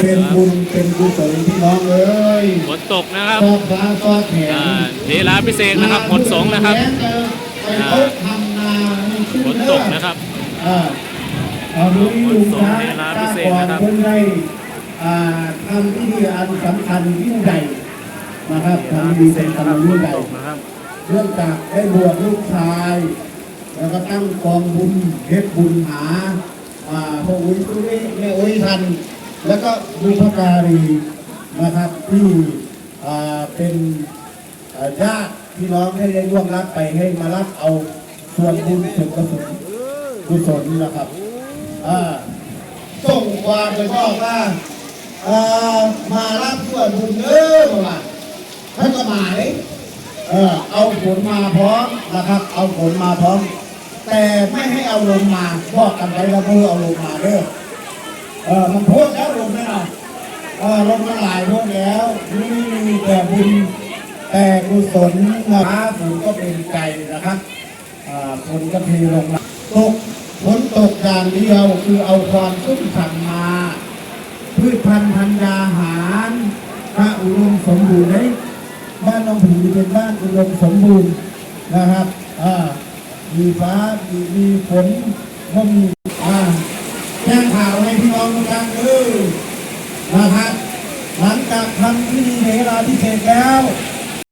เป็นบุญเป็นกุศลพี่น้องเอ้ยฝนตกนะครับซอกฟ้าซอกแขนอ่าเทลาพิเศษนะครับหมดสงฆ์นะครับไปพบทำนาให้ขึ้ฝนตกนะครับอ่าเอาดูนี่ลุงช้างเวลาพิเศษนะครับเพิ่งได้อ่าทำพิธีอันสำคัญยิ่งใหญ่นะครับทำพิธีเป็นกำลังยิ่งใหญ่ตกนะครับเรื่องจากได้บวชลูกชาย แล้วก็ตั้งกองบุญเพชรบุญหาอ่าพระอุ้ยตุ้ยแม่อุ้ยทัน แล้วก็บุพการีนะครับที่เป็นญาติพี่น้องให้ได้ร่วงรับไปให้มารับเอาส่วนบุญส่วนกุศลกุศลนะครับส่งความไปบอกว่าอ่ามารับส่วนบุญเออมาท่านก็หมายเออเอาฝนมาพร้อมนะครับ เอาฝนมาพร้อม แต่ไม่ให้เอาลมมาบอกกันไว้แล้วเพื่อเอาลมมาเด้อเออมันโพดแล้ มไม่เอาเออลมมันหลายโพดแล้วนี่มีแต่บุญแต่กุศลมาฝนก็เป็นใจนะครับอ่าฝนก็เทลงมาตกฝนตกอย่างเดียวคือเอาความชุ่มฉ่ำมา พืชพันธุ์ธัญญาหารพระอุดมสมบูรณ์ได้บ้านน้องผีเป็นบ้านอุดมสมบูรณ์นะครับอ่ามีฟ้ามีฝนก็มีอ่าแจ้งข่าวให้พี่น้องทุกท่า นะฮะหลังจากทำพิธีเวลาพิเศษแล้ว